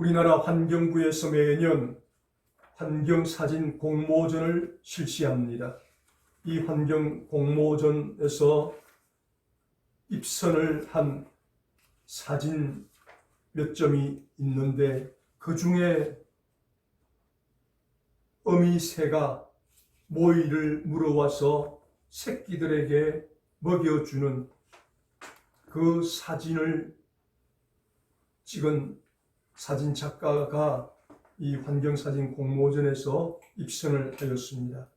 우리나라 환경부에서 매년 환경사진 공모전을 실시합니다. 이 환경 공모전에서 입선을 한 사진 몇 점이 있는데 그 중에 어미새가 모이를 물어와서 새끼들에게 먹여주는 그 사진을 찍은 사진 작가가 이 환경사진 공모전에서 입선을 하였습니다.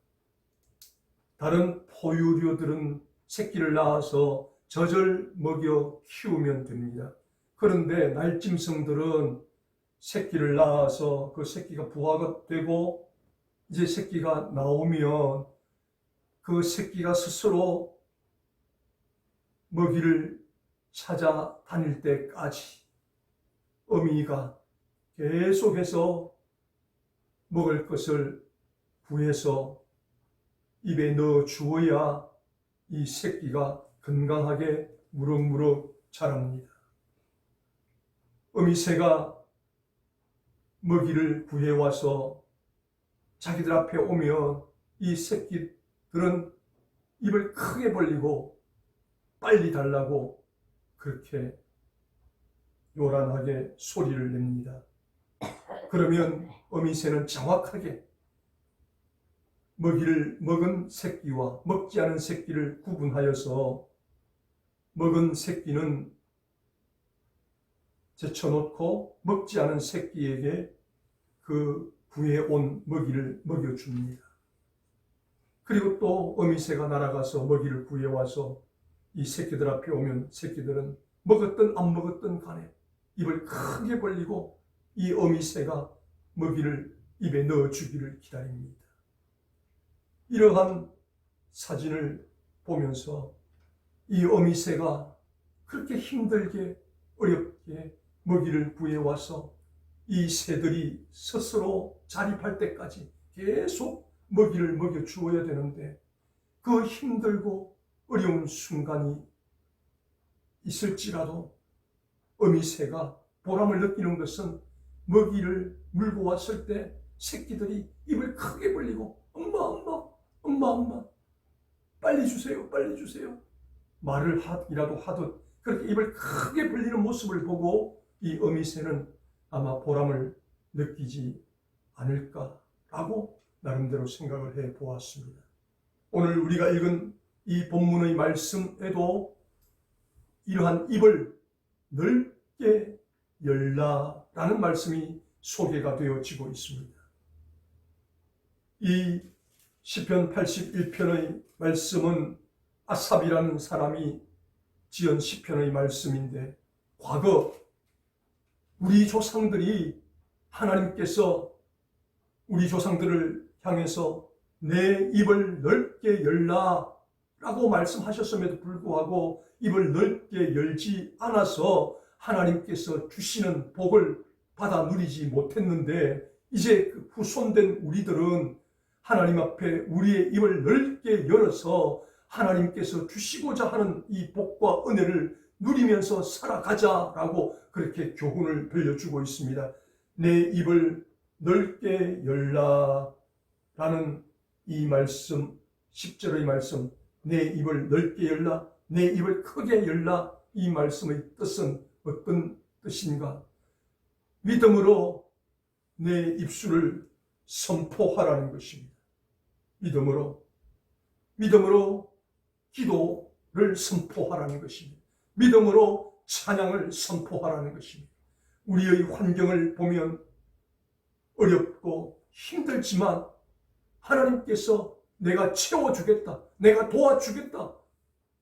다른 포유류들은 새끼를 낳아서 젖을 먹여 키우면 됩니다. 그런데 날짐승들은 새끼를 낳아서 그 새끼가 부화가 되고 이제 새끼가 나오면 그 새끼가 스스로 먹이를 찾아 다닐 때까지 어미가 계속해서 먹을 것을 구해서 입에 넣어 주어야 이 새끼가 건강하게 무럭무럭 자랍니다. 어미새가 먹이를 구해와서 자기들 앞에 오면 이 새끼들은 입을 크게 벌리고 빨리 달라고 그렇게 요란하게 소리를 냅니다. 그러면 어미새는 정확하게 먹이를 먹은 새끼와 먹지 않은 새끼를 구분하여서 먹은 새끼는 제쳐놓고 먹지 않은 새끼에게 그 구해온 먹이를 먹여줍니다. 그리고 또 어미새가 날아가서 먹이를 구해와서 이 새끼들 앞에 오면 새끼들은 먹었든 안 먹었든 간에 입을 크게 벌리고 이 어미새가 먹이를 입에 넣어주기를 기다립니다. 이러한 사진을 보면서 이 어미새가 그렇게 힘들게 어렵게 먹이를 구해와서 이 새들이 스스로 자립할 때까지 계속 먹이를 먹여 주어야 되는데 그 힘들고 어려운 순간이 있을지라도 어미새가 보람을 느끼는 것은 먹이를 물고 왔을 때 새끼들이 입을 크게 벌리고 엄마 엄마 엄마 엄마 빨리 주세요 빨리 주세요 말을 하이라도 하듯 그렇게 입을 크게 벌리는 모습을 보고 이 어미새는 아마 보람을 느끼지 않을까라고 나름대로 생각을 해 보았습니다. 오늘 우리가 읽은 이 본문의 말씀에도 이러한 입을 넓게 열라라는 말씀이 소개가 되어지고 있습니다. 이 시편 81편의 말씀은 아삽이라는 사람이 지은 시편의 말씀인데 과거 우리 조상들이 하나님께서 우리 조상들을 향해서 내 입을 넓게 열라 라고 말씀하셨음에도 불구하고 입을 넓게 열지 않아서 하나님께서 주시는 복을 받아 누리지 못했는데 이제 그 후손된 우리들은 하나님 앞에 우리의 입을 넓게 열어서 하나님께서 주시고자 하는 이 복과 은혜를 누리면서 살아가자라고 그렇게 교훈을 들려주고 있습니다. 내 입을 넓게 열라 라는 이 말씀, 10절의 말씀, 내 입을 넓게 열라, 내 입을 크게 열라 이 말씀의 뜻은 어떤 뜻인가? 믿음으로 내 입술을 선포하라는 것입니다. 믿음으로, 믿음으로 기도를 선포하라는 것입니다. 믿음으로 찬양을 선포하라는 것입니다. 우리의 환경을 보면 어렵고 힘들지만 하나님께서 내가 채워주겠다. 내가 도와주겠다.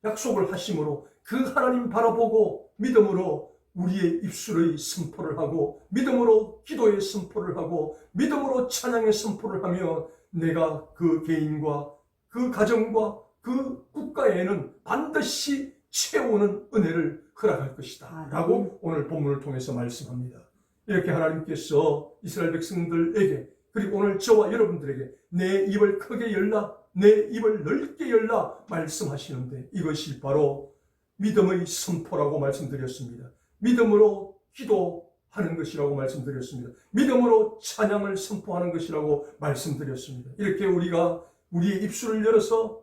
약속을 하심으로 그 하나님 바라보고 믿음으로 우리의 입술의 선포를 하고 믿음으로 기도의 선포를 하고 믿음으로 찬양의 선포를 하며 내가 그 개인과 그 가정과 그 국가에는 반드시 채우는 은혜를 허락할 것이다. 라고 오늘 본문을 통해서 말씀합니다. 이렇게 하나님께서 이스라엘 백성들에게 그리고 오늘 저와 여러분들에게 내 입을 크게 열라, 내 입을 넓게 열라 말씀하시는데 이것이 바로 믿음의 선포라고 말씀드렸습니다. 믿음으로 하는 것이라고 말씀드렸습니다. 믿음으로 찬양을 선포하는 것이라고 말씀드렸습니다. 이렇게 우리가 우리의 입술을 열어서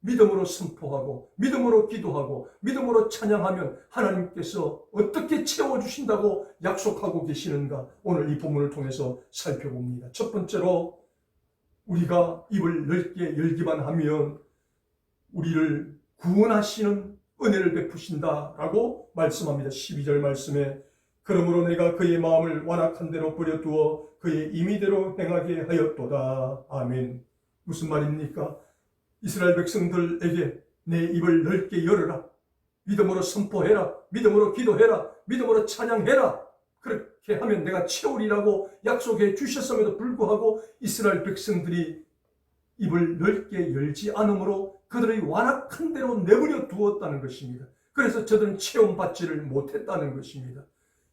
믿음으로 선포하고 믿음으로 기도하고 믿음으로 찬양하면 하나님께서 어떻게 채워주신다고 약속하고 계시는가 오늘 이 본문을 통해서 살펴봅니다. 첫 번째로 우리가 입을 넓게 열기만 하면 우리를 구원하시는 은혜를 베푸신다라고 말씀합니다. 12절 말씀에 그러므로 내가 그의 마음을 완악한 대로 버려두어 그의 임의대로 행하게 하였도다. 아멘. 무슨 말입니까? 이스라엘 백성들에게 내 입을 넓게 열어라. 믿음으로 선포해라. 믿음으로 기도해라. 믿음으로 찬양해라. 그렇게 하면 내가 채우리라고 약속해 주셨음에도 불구하고 이스라엘 백성들이 입을 넓게 열지 않으므로 그들의 완악한 대로 내버려 두었다는 것입니다. 그래서 저들은 체험받지를 못했다는 것입니다.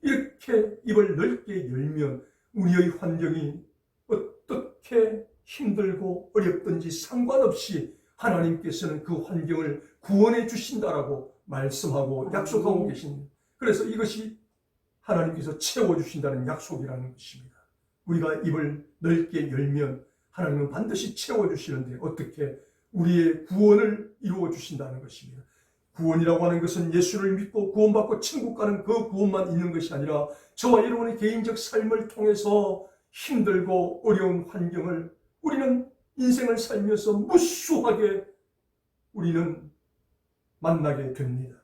이렇게 입을 넓게 열면 우리의 환경이 어떻게 힘들고 어렵든지 상관없이 하나님께서는 그 환경을 구원해 주신다라고 말씀하고 약속하고 계십니다. 그래서 이것이 하나님께서 채워주신다는 약속이라는 것입니다. 우리가 입을 넓게 열면 하나님은 반드시 채워주시는데 어떻게 우리의 구원을 이루어 주신다는 것입니다. 구원이라고 하는 것은 예수를 믿고 구원받고 천국 가는 그 구원만 있는 것이 아니라 저와 여러분의 개인적 삶을 통해서 힘들고 어려운 환경을 우리는 인생을 살면서 무수하게 우리는 만나게 됩니다.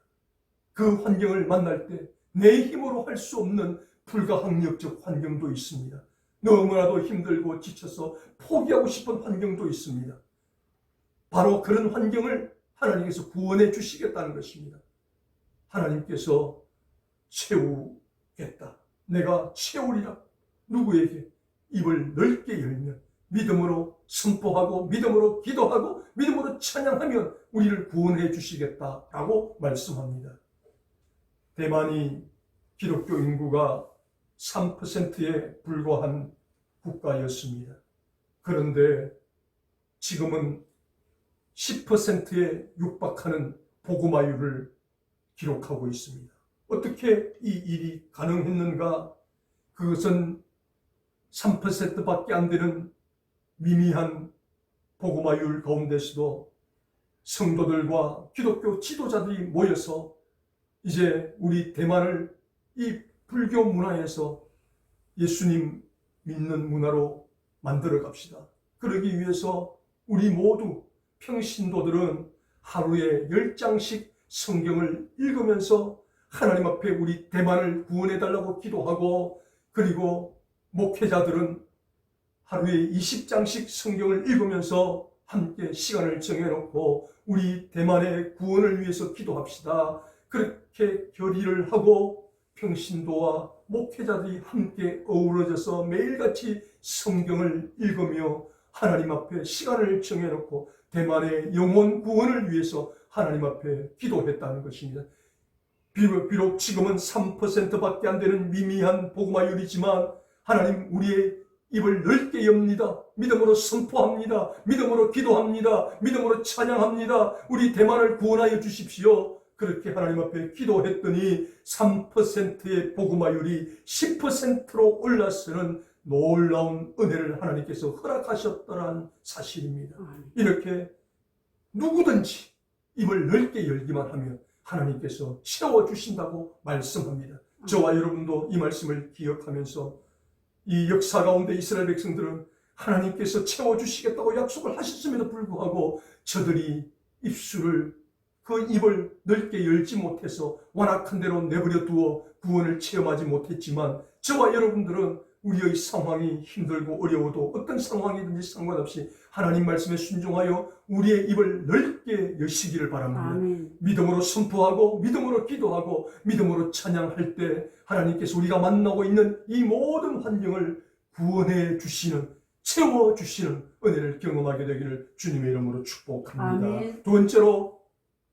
그 환경을 만날 때 내 힘으로 할 수 없는 불가항력적 환경도 있습니다. 너무나도 힘들고 지쳐서 포기하고 싶은 환경도 있습니다. 바로 그런 환경을 하나님께서 구원해 주시겠다는 것입니다. 하나님께서 채우겠다. 내가 채우리라. 누구에게 입을 넓게 열면 믿음으로 선포하고 믿음으로 기도하고 믿음으로 찬양하면 우리를 구원해 주시겠다라고 말씀합니다. 대만이 기독교 인구가 3%에 불과한 국가였습니다. 그런데 지금은 10%에 육박하는 복음화율을 기록하고 있습니다. 어떻게 이 일이 가능했는가? 그것은 3%밖에 안 되는 미미한 복음화율 가운데서도 성도들과 기독교 지도자들이 모여서 이제 우리 대만을 이 불교 문화에서 예수님 믿는 문화로 만들어 갑시다. 그러기 위해서 우리 모두 평신도들은 하루에 열 장씩 성경을 읽으면서 하나님 앞에 우리 대만을 구원해 달라고 기도하고 그리고 목회자들은 하루에 20장씩 성경을 읽으면서 함께 시간을 정해놓고 우리 대만의 구원을 위해서 기도합시다. 그렇게 결의를 하고 평신도와 목회자들이 함께 어우러져서 매일같이 성경을 읽으며 하나님 앞에 시간을 정해놓고 대만의 영혼 구원을 위해서 하나님 앞에 기도했다는 것입니다. 비록, 지금은 3%밖에 안 되는 미미한 복음화율이지만 하나님 우리의 입을 넓게 엽니다. 믿음으로 선포합니다. 믿음으로 기도합니다. 믿음으로 찬양합니다. 우리 대만을 구원하여 주십시오. 그렇게 하나님 앞에 기도했더니 3%의 복음화율이 10%로 올라서는 놀라운 은혜를 하나님께서 허락하셨다는 사실입니다. 이렇게 누구든지 입을 넓게 열기만 하면 하나님께서 채워주신다고 말씀합니다. 저와 여러분도 이 말씀을 기억하면서 이 역사 가운데 이스라엘 백성들은 하나님께서 채워주시겠다고 약속을 하셨음에도 불구하고 저들이 입술을 그 입을 넓게 열지 못해서 완악한 대로 내버려 두어 구원을 체험하지 못했지만 저와 여러분들은 우리의 상황이 힘들고 어려워도 어떤 상황이든지 상관없이 하나님 말씀에 순종하여 우리의 입을 넓게 여시기를 바랍니다. 아멘. 믿음으로 선포하고 믿음으로 기도하고 믿음으로 찬양할 때 하나님께서 우리가 만나고 있는 이 모든 환경을 구원해 주시는 채워 주시는 은혜를 경험하게 되기를 주님의 이름으로 축복합니다. 아멘. 두 번째로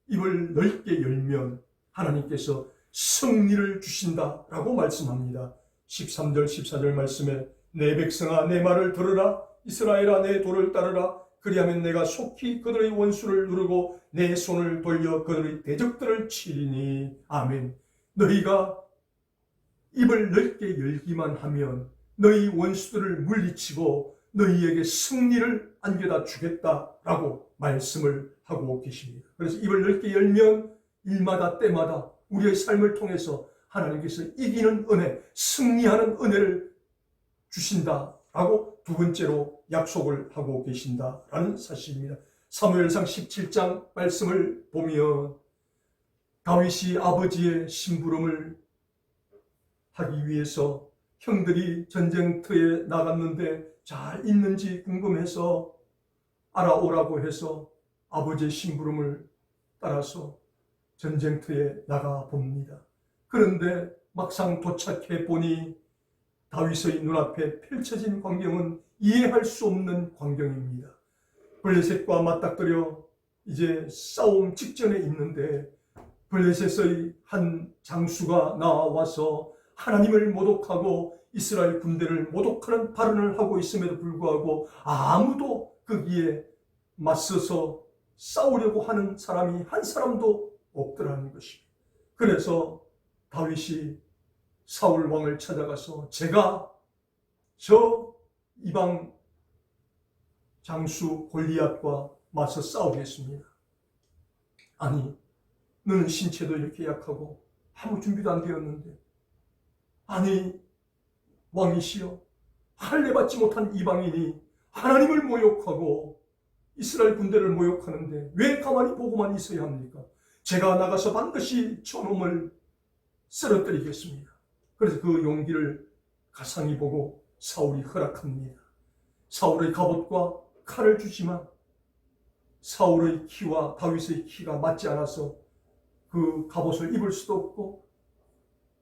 입을 넓게 열면 하나님께서 승리를 주신다라고 말씀합니다. 13절 14절 말씀에 내 백성아 내 말을 들으라. 이스라엘아 내 도를 따르라. 그리하면 내가 속히 그들의 원수를 누르고 내 손을 돌려 그들의 대적들을 치리니. 아멘. 너희가 입을 넓게 열기만 하면 너희 원수들을 물리치고 너희에게 승리를 안겨다 주겠다라고 말씀을 하고 계십니다. 그래서 입을 넓게 열면 일마다 때마다 우리의 삶을 통해서 하나님께서 이기는 은혜, 승리하는 은혜를 주신다라고 두 번째로 약속을 하고 계신다라는 사실입니다. 사무엘상 17장 말씀을 보면 다윗이 아버지의 심부름을 하기 위해서 형들이 전쟁터에 나갔는데 잘 있는지 궁금해서 알아오라고 해서 아버지의 심부름을 따라서 전쟁터에 나가 봅니다. 그런데 막상 도착해 보니 다윗의 눈앞에 펼쳐진 광경은 이해할 수 없는 광경입니다. 블레셋과 맞닥뜨려 이제 싸움 직전에 있는데 블레셋의 한 장수가 나와서 하나님을 모독하고 이스라엘 군대를 모독하는 발언을 하고 있음에도 불구하고 아무도 거기에 맞서서 싸우려고 하는 사람이 한 사람도 없더라는 것입니다. 그래서 다윗이 사울 왕을 찾아가서 제가 저 이방 장수 골리앗과 맞서 싸우겠습니다. 아니, 너는 신체도 이렇게 약하고 아무 준비도 안 되었는데 아니 왕이시여 할례 받지 못한 이방인이 하나님을 모욕하고 이스라엘 군대를 모욕하는데 왜 가만히 보고만 있어야 합니까? 제가 나가서 반드시 저놈을 쓰러뜨리겠습니다. 그래서 그 용기를 가상히 보고 사울이 허락합니다. 사울의 갑옷과 칼을 주지만 사울의 키와 다윗의 키가 맞지 않아서 그 갑옷을 입을 수도 없고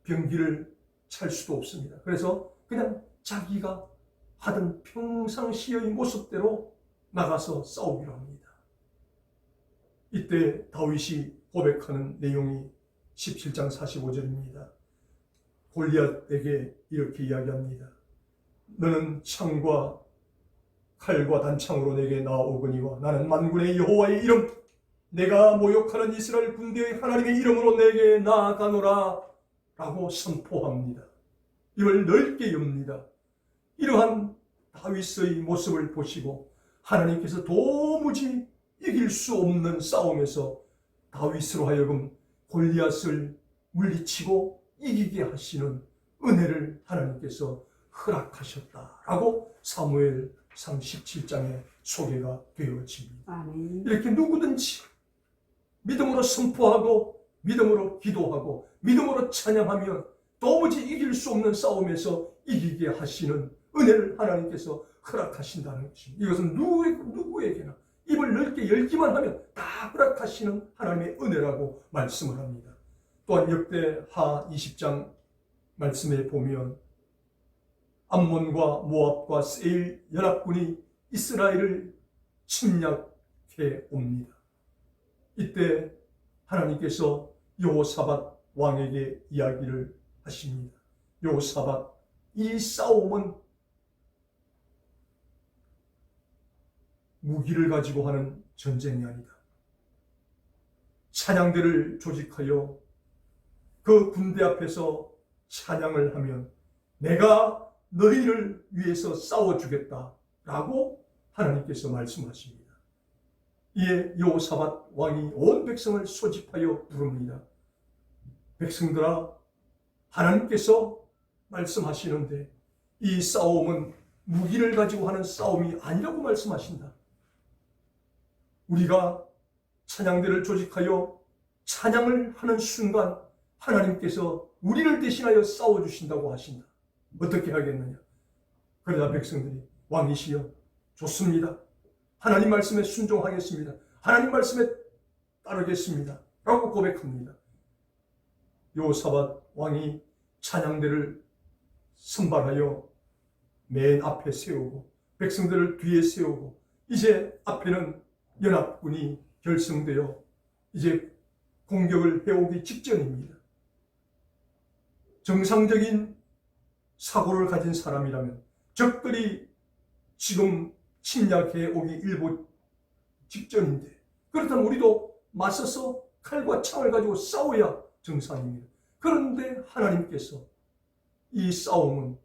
병기를 찰 수도 없습니다. 그래서 그냥 자기가 하던 평상시의 모습대로 나가서 싸우기로 합니다. 이때 다윗이 고백하는 내용이 17장 45절입니다. 골리앗에게 이렇게 이야기합니다. 너는 창과 칼과 단창으로 내게 나오거니와 나는 만군의 여호와의 이름 내가 모욕하는 이스라엘 군대의 하나님의 이름으로 내게 나아가노라 라고 선포합니다. 이걸 넓게 엽니다. 이러한 다윗의 모습을 보시고 하나님께서 도무지 이길 수 없는 싸움에서 다윗으로 하여금 골리앗을 물리치고 이기게 하시는 은혜를 하나님께서 허락하셨다라고 사무엘 37장에 소개가 되어집니다. 아멘. 이렇게 누구든지 믿음으로 선포하고 믿음으로 기도하고 믿음으로 찬양하면 도무지 이길 수 없는 싸움에서 이기게 하시는 은혜를 하나님께서 허락하신다는 것입니다. 이것은 누구, 누구에게나 입을 넓게 열기만 하면 다 허락하시는 하나님의 은혜라고 말씀을 합니다. 또한 역대하 20장 말씀에 보면 암몬과 모압과 세일 연합군이 이스라엘을 침략해 옵니다. 이때 하나님께서 여호사밧 왕에게 이야기를 하십니다. 여호사밧 이 싸움은 무기를 가지고 하는 전쟁이 아니다. 찬양대를 조직하여 그 군대 앞에서 찬양을 하면 내가 너희를 위해서 싸워주겠다. 라고 하나님께서 말씀하십니다. 이에 여호사밧 왕이 온 백성을 소집하여 부릅니다. 백성들아, 하나님께서 말씀하시는데 이 싸움은 무기를 가지고 하는 싸움이 아니라고 말씀하신다. 우리가 찬양대를 조직하여 찬양을 하는 순간 하나님께서 우리를 대신하여 싸워주신다고 하신다. 어떻게 하겠느냐? 그러자 백성들이 왕이시여 좋습니다. 하나님 말씀에 순종하겠습니다. 하나님 말씀에 따르겠습니다. 라고 고백합니다. 요사밧 왕이 찬양대를 선발하여 맨 앞에 세우고 백성들을 뒤에 세우고 이제 앞에는 연합군이 결성되어 이제 공격을 해오기 직전입니다. 정상적인 사고를 가진 사람이라면 적들이 지금 침략해 오기 일보 직전인데 그렇다면 우리도 맞서서 칼과 창을 가지고 싸워야 정상입니다. 그런데 하나님께서 이 싸움은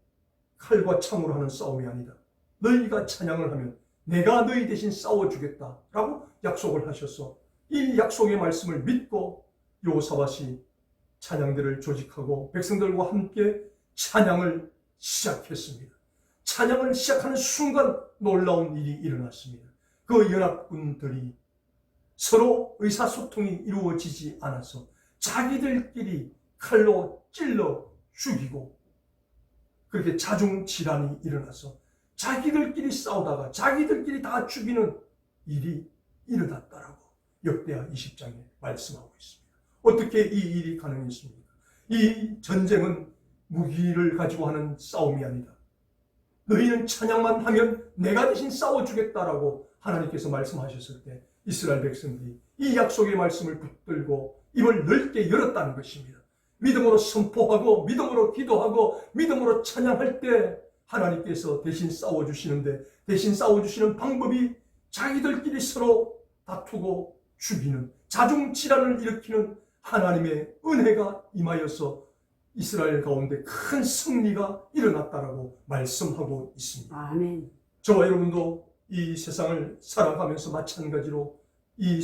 칼과 창으로 하는 싸움이 아니다. 너희가 찬양을 하면 내가 너희 대신 싸워주겠다. 라고 약속을 하셔서 이 약속의 말씀을 믿고 요사밭이 찬양들을 조직하고 백성들과 함께 찬양을 시작했습니다. 찬양을 시작하는 순간 놀라운 일이 일어났습니다. 그 연합군들이 서로 의사소통이 이루어지지 않아서 자기들끼리 칼로 찔러 죽이고 그렇게 자중질환이 일어나서 자기들끼리 싸우다가 자기들끼리 다 죽이는 일이 일어났다라고 역대하 20장에 말씀하고 있습니다. 어떻게 이 일이 가능했습니까? 이 전쟁은 무기를 가지고 하는 싸움이 아니다. 너희는 찬양만 하면 내가 대신 싸워주겠다라고 하나님께서 말씀하셨을 때 이스라엘 백성들이 이 약속의 말씀을 붙들고 입을 넓게 열었다는 것입니다. 믿음으로 선포하고 믿음으로 기도하고 믿음으로 찬양할 때 하나님께서 대신 싸워주시는데 대신 싸워주시는 방법이 자기들끼리 서로 다투고 죽이는 자중질환을 일으키는 하나님의 은혜가 임하여서 이스라엘 가운데 큰 승리가 일어났다라고 말씀하고 있습니다. 아멘. 저와 여러분도 이 세상을 살아가면서 마찬가지로 이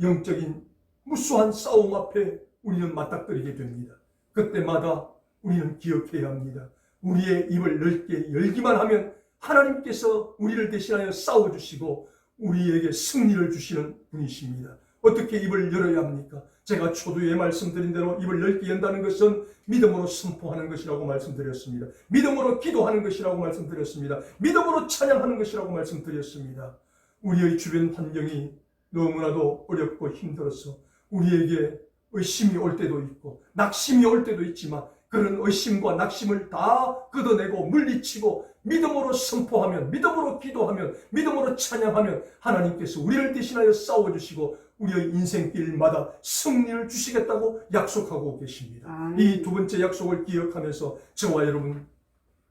영적인 무수한 싸움 앞에 우리는 맞닥뜨리게 됩니다. 그때마다 우리는 기억해야 합니다. 우리의 입을 넓게 열기만 하면 하나님께서 우리를 대신하여 싸워주시고 우리에게 승리를 주시는 분이십니다. 어떻게 입을 열어야 합니까? 제가 초두에 말씀드린 대로 입을 넓게 연다는 것은 믿음으로 선포하는 것이라고 말씀드렸습니다. 믿음으로 기도하는 것이라고 말씀드렸습니다. 믿음으로 찬양하는 것이라고 말씀드렸습니다. 우리의 주변 환경이 너무나도 어렵고 힘들어서 우리에게 의심이 올 때도 있고 낙심이 올 때도 있지만 그런 의심과 낙심을 다 걷어내고 물리치고 믿음으로 선포하면 믿음으로 기도하면 믿음으로 찬양하면 하나님께서 우리를 대신하여 싸워주시고 우리의 인생길마다 승리를 주시겠다고 약속하고 계십니다. 아멘. 이두 번째 약속을 기억하면서 저와 여러분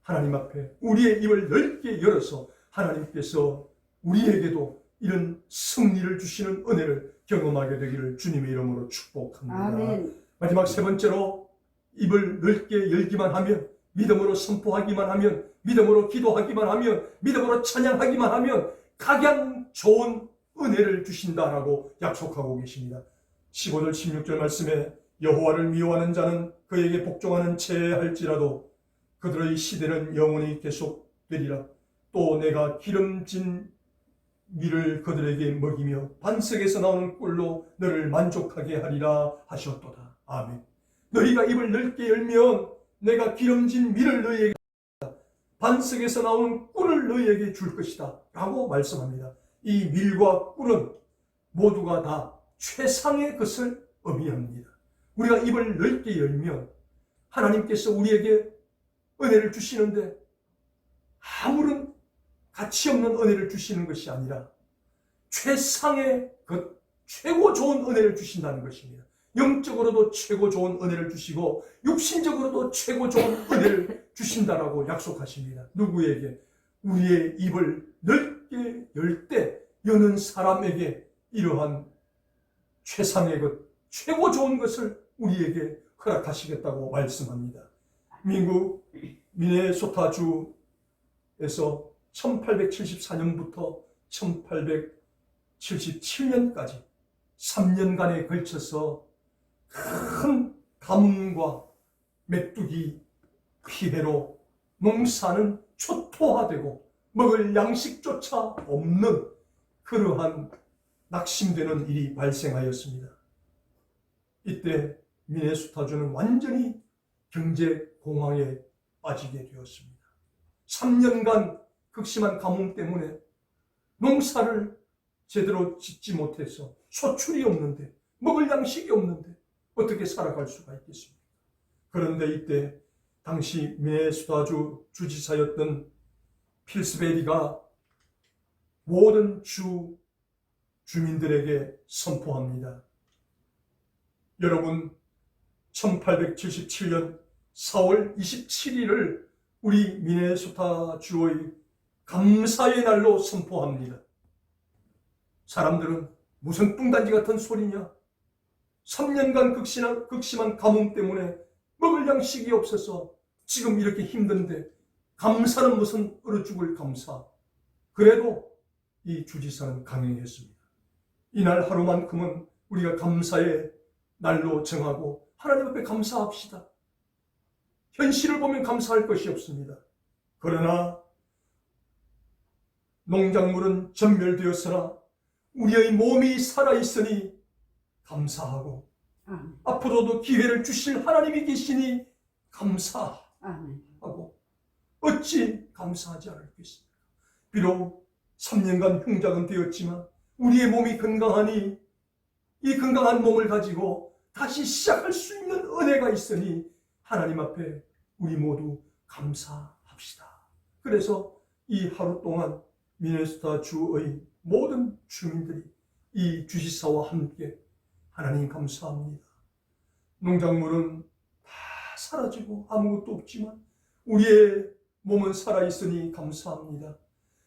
하나님 앞에 우리의 입을 넓게 열어서 하나님께서 우리에게도 이런 승리를 주시는 은혜를 경험하게 되기를 주님의 이름으로 축복합니다. 아멘. 마지막 세 번째로 입을 넓게 열기만 하면 믿음으로 선포하기만 하면 믿음으로 기도하기만 하면 믿음으로 찬양하기만 하면 각양 좋은 은혜를 주신다라고 약속하고 계십니다. 15절 16절 말씀에 여호와를 미워하는 자는 그에게 복종하는 채 할지라도 그들의 시대는 영원히 계속되리라. 또 내가 기름진 밀을 그들에게 먹이며 반석에서 나오는 꿀로 너를 만족하게 하리라 하셨도다. 아멘. 너희가 입을 넓게 열면 내가 기름진 밀을 너희에게. 반석에서 나오는 꿀을 너희에게 줄 것이다. 라고 말씀합니다. 이 밀과 꿀은 모두가 다 최상의 것을 의미합니다. 우리가 입을 넓게 열면 하나님께서 우리에게 은혜를 주시는데 아무런 가치 없는 은혜를 주시는 것이 아니라 최상의 그 최고 좋은 은혜를 주신다는 것입니다. 영적으로도 최고 좋은 은혜를 주시고 육신적으로도 최고 좋은 은혜를 주신다라고 약속하십니다. 누구에게? 우리의 입을 넓게 열 때 여는 사람에게 이러한 최상의 것, 최고 좋은 것을 우리에게 허락하시겠다고 말씀합니다. 미국 미네소타주에서 1874년부터 1877년까지 3년간에 걸쳐서 큰 가뭄과 메뚜기 피해로 농사는 초토화되고 먹을 양식조차 없는 그러한 낙심되는 일이 발생하였습니다. 이때 미네소타주는 완전히 경제 공황에 빠지게 되었습니다. 3년간 극심한 가뭄 때문에 농사를 제대로 짓지 못해서 소출이 없는데 먹을 양식이 없는데 어떻게 살아갈 수가 있겠습니까? 그런데 이때 당시 미네소타주 주지사였던 필스베리가 모든 주 주민들에게 선포합니다. 여러분, 1877년 4월 27일을 우리 미네소타 주의 감사의 날로 선포합니다. 사람들은 무슨 뚱단지 같은 소리냐? 3년간 극심한, 극심한 가뭄 때문에 먹을 양식이 없어서 지금 이렇게 힘든데 감사는 무슨 얼어 죽을 감사. 그래도 이 주지사는 강행했습니다. 이날 하루만큼은 우리가 감사의 날로 정하고 하나님 앞에 감사합시다. 현실을 보면 감사할 것이 없습니다. 그러나 농작물은 전멸되었으나 우리의 몸이 살아있으니 감사하고 아멘. 앞으로도 기회를 주실 하나님이 계시니 감사하고 아멘. 어찌 감사하지 않을겠습니까? 비록 3년간 흉작은 되었지만 우리의 몸이 건강하니 이 건강한 몸을 가지고 다시 시작할 수 있는 은혜가 있으니 하나님 앞에 우리 모두 감사합시다. 그래서 이 하루 동안 미네소타 주의 모든 주민들이 이 주시사와 함께 하나님 감사합니다. 농작물은 다 사라지고 아무것도 없지만 우리의 몸은 살아있으니 감사합니다.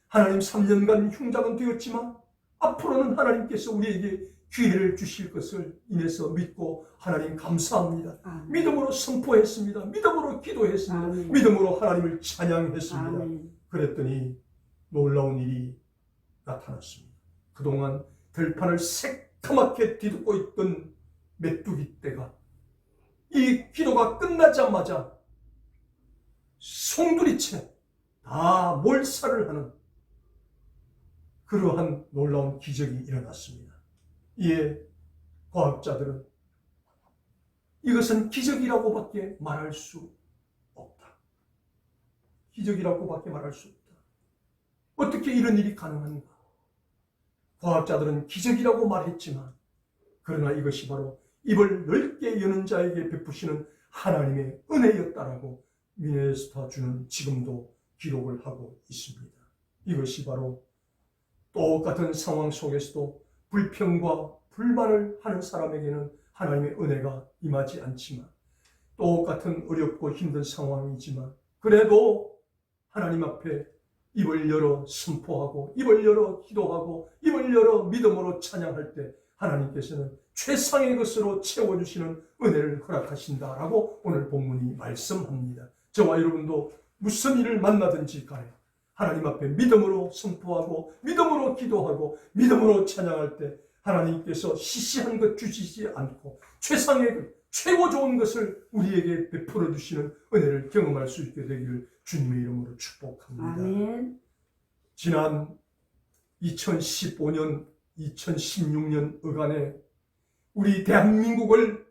하나님 3년간 흉작은 되었지만 앞으로는 하나님께서 우리에게 기회를 주실 것을 인해서 믿고 하나님 감사합니다. 아멘. 믿음으로 선포했습니다. 믿음으로 기도했습니다. 아멘. 믿음으로 하나님을 찬양했습니다. 아멘. 그랬더니 놀라운 일이 나타났습니다. 그동안 들판을 새까맣게 뒤덮고 있던 메뚜기 떼가 이 기도가 끝나자마자 송두리째 다 몰살을 하는 그러한 놀라운 기적이 일어났습니다. 이에 과학자들은 이것은 기적이라고밖에 말할 수 없다. 기적이라고밖에 말할 수 없다. 어떻게 이런 일이 가능한가? 과학자들은 기적이라고 말했지만, 그러나 이것이 바로 입을 넓게 여는 자에게 베푸시는 하나님의 은혜였다라고 미네스타 주는 지금도 기록을 하고 있습니다. 이것이 바로 똑같은 상황 속에서도 불평과 불만을 하는 사람에게는 하나님의 은혜가 임하지 않지만 똑같은 어렵고 힘든 상황이지만 그래도 하나님 앞에 입을 열어 선포하고 입을 열어 기도하고 입을 열어 믿음으로 찬양할 때 하나님께서는 최상의 것으로 채워주시는 은혜를 허락하신다라고 오늘 본문이 말씀합니다. 저와 여러분도 무슨 일을 만나든지 간에 하나님 앞에 믿음으로 선포하고 믿음으로 기도하고 믿음으로 찬양할 때 하나님께서 시시한 것 주시지 않고 최상의 것, 최고 좋은 것을 우리에게 베풀어 주시는 은혜를 경험할 수 있게 되기를 주님의 이름으로 축복합니다. 아멘. 지난 2015년, 2016년 어간에 우리 대한민국을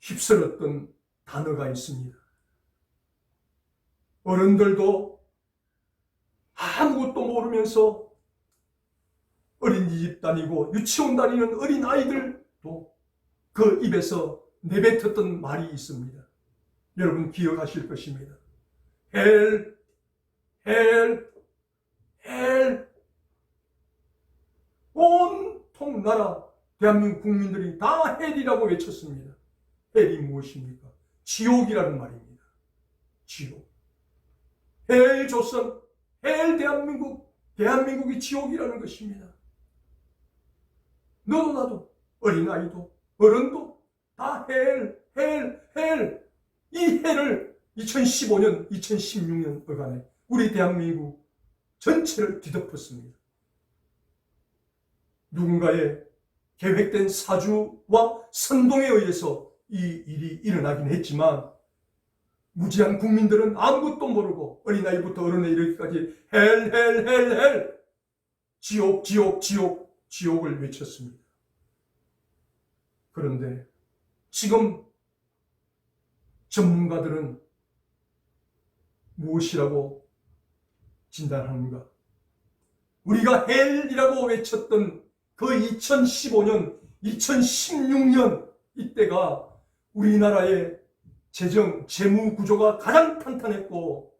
휩쓸었던 단어가 있습니다. 어른들도 아무것도 모르면서 어린이집 다니고 유치원 다니는 어린 아이들도 그 입에서 내뱉었던 말이 있습니다. 여러분 기억하실 것입니다. 헬, 헬, 헬. 온통 나라 대한민국 국민들이 다 헬이라고 외쳤습니다. 헬이 무엇입니까? 지옥이라는 말입니다. 지옥. 헬 조선, 헬 대한민국, 대한민국이 지옥이라는 것입니다. 너도 나도 어린아이도 어른도 다 헬, 헬, 헬. 이 헬을 2015년, 2016년 어간에 우리 대한민국 전체를 뒤덮었습니다. 누군가의 계획된 사주와 선동에 의해서 이 일이 일어나긴 했지만 무지한 국민들은 아무것도 모르고 어린아이부터 어른에 이르기까지 헬, 헬, 헬, 헬 지옥, 지옥, 지옥, 지옥을 외쳤습니다. 그런데 지금 전문가들은 무엇이라고 진단합니까? 우리가 헬이라고 외쳤던 그 2015년, 2016년 이때가 우리나라의 재정, 재무 구조가 가장 탄탄했고,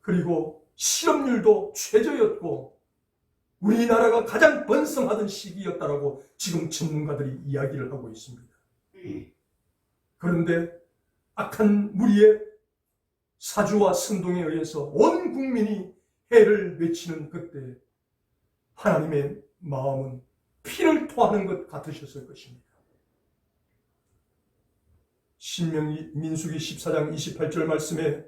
그리고 실업률도 최저였고, 우리나라가 가장 번성하던 시기였다라고 지금 전문가들이 이야기를 하고 있습니다. 그런데 악한 무리의 사주와 선동에 의해서 온 국민이 해를 외치는 그때 하나님의 마음은 피를 토하는 것 같으셨을 것입니다. 신명기 민수기 14장 28절 말씀에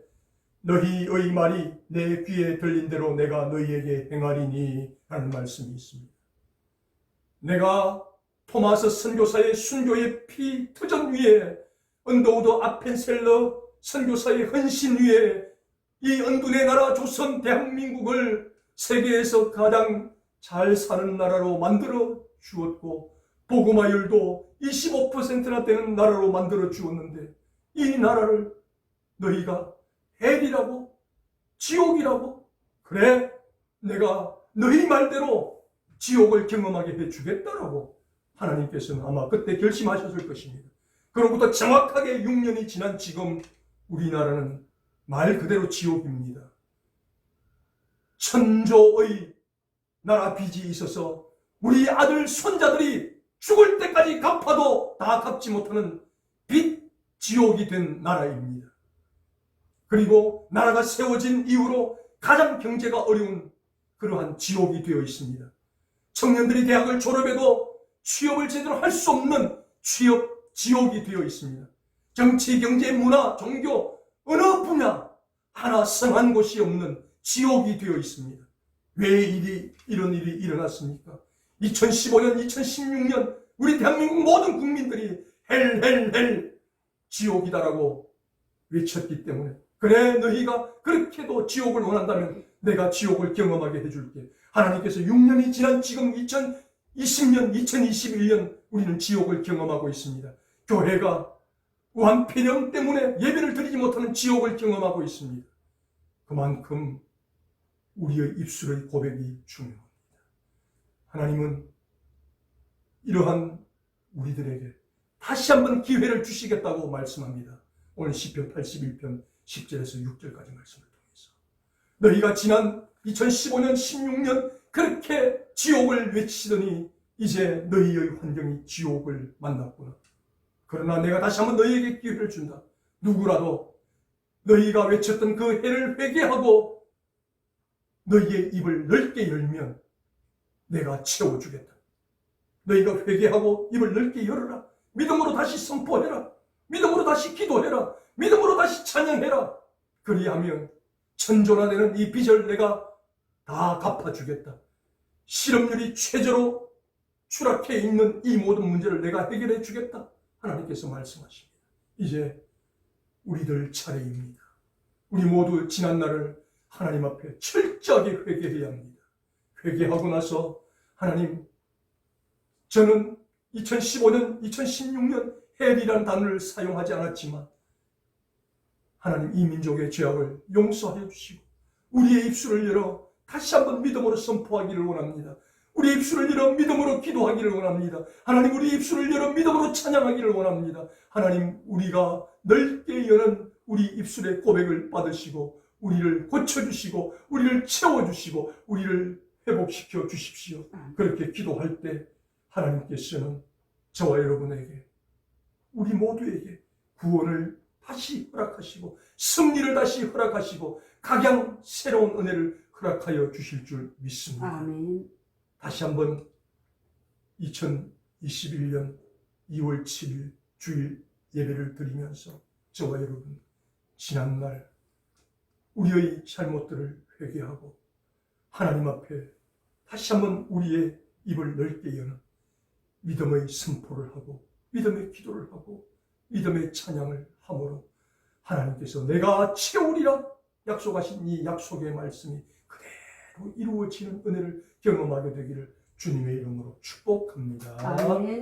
너희의 말이 내 귀에 들린 대로 내가 너희에게 행하리니 라는 말씀이 있습니다. 내가 토마스 선교사의 순교의 피 투전 위에 언더우드 아펜셀러 선교사의 헌신 위에 이 은둔의 나라 조선 대한민국을 세계에서 가장 잘 사는 나라로 만들어 주었고 복음화율도 25%나 되는 나라로 만들어 주었는데 이 나라를 너희가 헬이라고 지옥이라고 그래 내가 너희 말대로 지옥을 경험하게 해주겠다라고 하나님께서는 아마 그때 결심하셨을 것입니다. 그로부터 정확하게 6년이 지난 지금 우리나라는 말 그대로 지옥입니다. 천조의 나라 빚이 있어서 우리 아들 손자들이 죽을 때까지 갚아도 다 갚지 못하는 빚 지옥이 된 나라입니다. 그리고 나라가 세워진 이후로 가장 경제가 어려운 그러한 지옥이 되어 있습니다. 청년들이 대학을 졸업해도 취업을 제대로 할 수 없는 취업 지옥이 되어 있습니다. 정치, 경제, 문화, 종교 어느 분야 하나 성한 곳이 없는 지옥이 되어 있습니다. 왜 일이 이런 일이 일어났습니까? 2015년, 2016년 우리 대한민국 모든 국민들이 헬, 헬, 헬 지옥이다라고 외쳤기 때문에 그래 너희가 그렇게도 지옥을 원한다면 내가 지옥을 경험하게 해줄게. 하나님께서 6년이 지난 지금 2020년, 2021년 우리는 지옥을 경험하고 있습니다. 교회가 완폐령 때문에 예배를 드리지 못하는 지옥을 경험하고 있습니다. 그만큼 우리의 입술의 고백이 중요합니다. 하나님은 이러한 우리들에게 다시 한번 기회를 주시겠다고 말씀합니다. 오늘 시편 81편 10절에서 6절까지 말씀을 통해서 너희가 지난 2015년, 16년 그렇게 지옥을 외치더니 이제 너희의 환경이 지옥을 만났구나. 그러나 내가 다시 한번 너희에게 기회를 준다. 누구라도 너희가 외쳤던 그 해를 회개하고 너희의 입을 넓게 열면 내가 채워주겠다. 너희가 회개하고 입을 넓게 열어라. 믿음으로 다시 선포해라. 믿음으로 다시 기도해라. 믿음으로 다시 찬양해라. 그리하면 천조나 되는 이 빚을 내가 다 갚아주겠다. 실업률이 최저로 추락해 있는 이 모든 문제를 내가 해결해 주겠다. 하나님께서 말씀하십니다. 이제 우리들 차례입니다. 우리 모두 지난 날을 하나님 앞에 철저하게 회개해야 합니다. 회개하고 나서 하나님 저는 2015년, 2016년 헬이라는 단어를 사용하지 않았지만 하나님 이 민족의 죄악을 용서하여 주시고 우리의 입술을 열어 다시 한번 믿음으로 선포하기를 원합니다. 우리 입술을 열어 믿음으로 기도하기를 원합니다. 하나님 우리 입술을 열어 믿음으로 찬양하기를 원합니다. 하나님 우리가 넓게 여는 우리 입술의 고백을 받으시고 우리를 고쳐주시고 우리를 채워주시고 우리를 회복시켜 주십시오. 그렇게 기도할 때 하나님께서는 저와 여러분에게 우리 모두에게 구원을 다시 허락하시고 승리를 다시 허락하시고 각양 새로운 은혜를 허락하여 주실 줄 믿습니다. 아멘. 다시 한번 2021년 2월 7일 주일 예배를 드리면서 저와 여러분 지난날 우리의 잘못들을 회개하고 하나님 앞에 다시 한번 우리의 입을 넓게 여는 믿음의 선포를 하고 믿음의 기도를 하고 믿음의 찬양을 함으로 하나님께서 내가 채우리라 약속하신 이 약속의 말씀이 그대로 이루어지는 은혜를 경험하게 되기를 주님의 이름으로 축복합니다. 아멘.